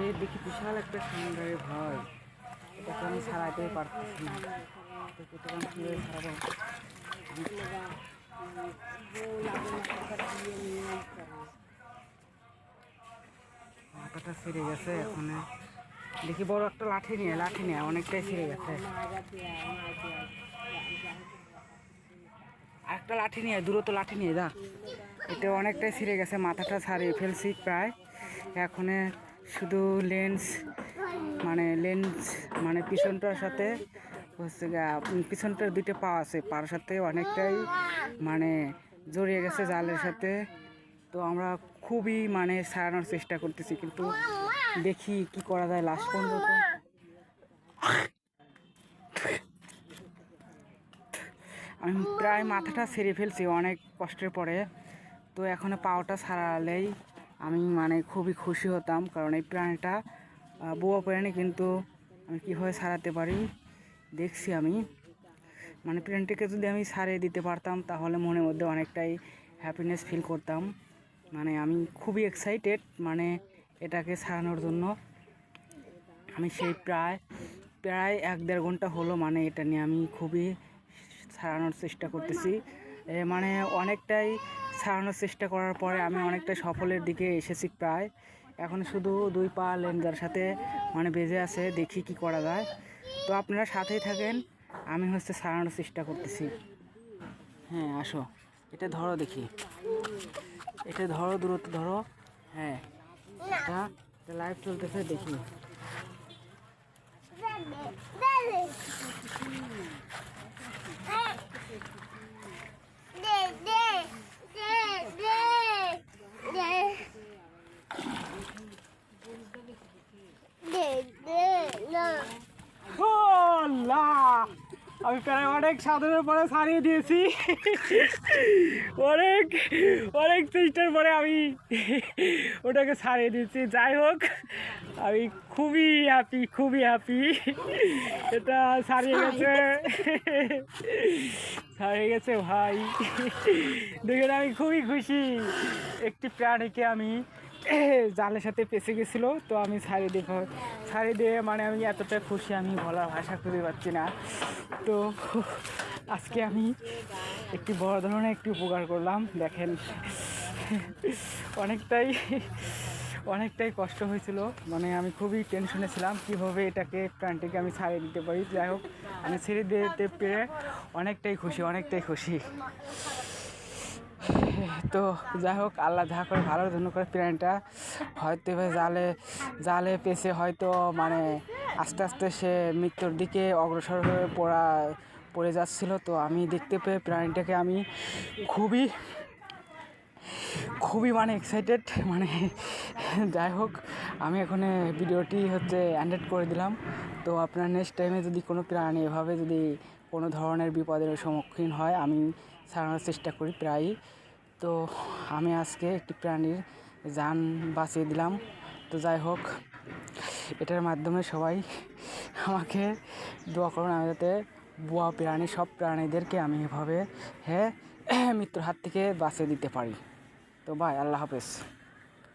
এই দেখি বিশাল একটা সুন্দর ভয় এটাকে আমি সারাতে পারতেছি না। কতক্ষণ সারাবো গেছে এখন। দেখি বড় একটা লাঠি নিয়ে লাঠি নিয়ে, অনেকটাই ছিঁড়ে গেছে। একটা লাঠি নিয়ে দূরত্ব লাঠি নিয়ে যা। এটা অনেকটাই ছিঁড়ে গেছে, মাথাটা ছাড়িয়ে ফেলছি প্রায়। এখন শুধু লেন্স মানে লেন্স মানে পিছনটার সাথে হচ্ছে পিছনটার দুইটা পা আছে, পার সাথে অনেকটাই মানে জড়িয়ে গেছে জালের সাথে। তো আমরা খুবই মানে সারানোর চেষ্টা করতেছি, কিন্তু দেখি কি করা যায় লাস্ট পর্যন্ত। আমি প্রায় মাথাটা সেরে ফেলছি, অনেক কষ্টের পরে। তো এখন পাওটা সারালেই আমি মানে খুবই খুশি হতাম, কারণ এই প্রাণীটা বোয়া প্রাণী কিন্তু আমি কীভাবে সারাতে পারি? দেখছি আমি। মানে প্রাণীটিকে যদি আমি ছাড়িয়ে দিতে পারতাম, তাহলে মনের মধ্যে অনেকটাই হ্যাপিনেস ফিল করতাম। মানে আমি খুবই এক্সাইটেড মানে এটাকে সারানোর জন্য। আমি সেই প্রায় প্রায় এক দেড় ঘণ্টা হলো মানে এটা নিয়ে আমি খুবই ছাড়ানোর চেষ্টা করতেছি। মানে অনেকটাই ছাড়ানোর চেষ্টা করার পরে আমি অনেকটা সফলের দিকে এসেছি প্রায়। এখন শুধু দুই পা লেন্সার সাথে মানে বেজে আছে, দেখি কি করা যায়। তো আপনারা সাথেই থাকেন, আমি হচ্ছে ছাড়ানোর চেষ্টা করতেছি। হ্যাঁ আসো। এটা ধরো দেখি। এটা ধরো, দূরত্ব ধরো। হ্যাঁ। এটা লাইভ চলতেছে, দেখি। আমি প্রায় অনেক সাধনের পরে ছাড়িয়ে দিয়েছি। অনেক অনেক চেষ্টার পরে আমি ওটাকে ছাড়িয়ে দিয়েছি। যাই হোক, আমি খুবই হ্যাপি খুবই হ্যাপি এটা ছাড়িয়ে গেছে। ছাড়িয়ে গেছে ভাই। দেখেন, আমি খুবই খুশি। একটি প্রাণীকে আমি জালের সাথে পেঁচে গেছিল, তো আমি ছাড়িয়ে দিয়ে ছাড়িয়ে দিয়ে মানে আমি এতটা খুশি, আমি বলার ভাষা খুঁজে পাচ্ছি না। তো আজকে আমি একটি বড় ধরনের একটি উপকার করলাম, দেখেন। অনেকটাই অনেকটাই কষ্ট হয়েছিল। মানে আমি খুবই টেনশনে ছিলাম, কীভাবে এটাকে প্রাণটিকে আমি ছাড়িয়ে দিতে পারি। যাই হোক, আমি ছেড়ে দিতে পেরে অনেকটাই খুশি অনেকটাই খুশি। তো যাই হোক আল্লাহ যা করে ভালোর জন্য করে প্রাণীটা, হয়তো এবার জালে জালে পেছে হয়তো মানে আস্তে আস্তে সে মৃত্যুর দিকে অগ্রসর হয়ে পড়া, পড়ে যাচ্ছিল। তো আমি দেখতে পেয়ে প্রাণীটাকে আমি খুবই খুবই মানে এক্সাইটেড মানে যাই হোক আমি এখন ভিডিওটি হচ্ছে অ্যান্ডেড করে দিলাম। তো আপনার নেক্সট টাইমে যদি কোনো প্রাণী এভাবে যদি কোনো ধরনের বিপদের সম্মুখীন হয়, আমি সারানোর চেষ্টা করি প্রায়ই। তো আমি আজকে একটি প্রাণীর যান বাঁচিয়ে দিলাম। তো যাই হোক, এটার মাধ্যমে সবাই আমাকে দোয়া করুন, আমি যাতে বুয়া প্রাণী, সব প্রাণীদেরকে আমি এভাবে হ্যাঁ মৃত্যুর হাত থেকে বাঁচিয়ে দিতে পারি। তো বাই আল্লাহ হাফেজ।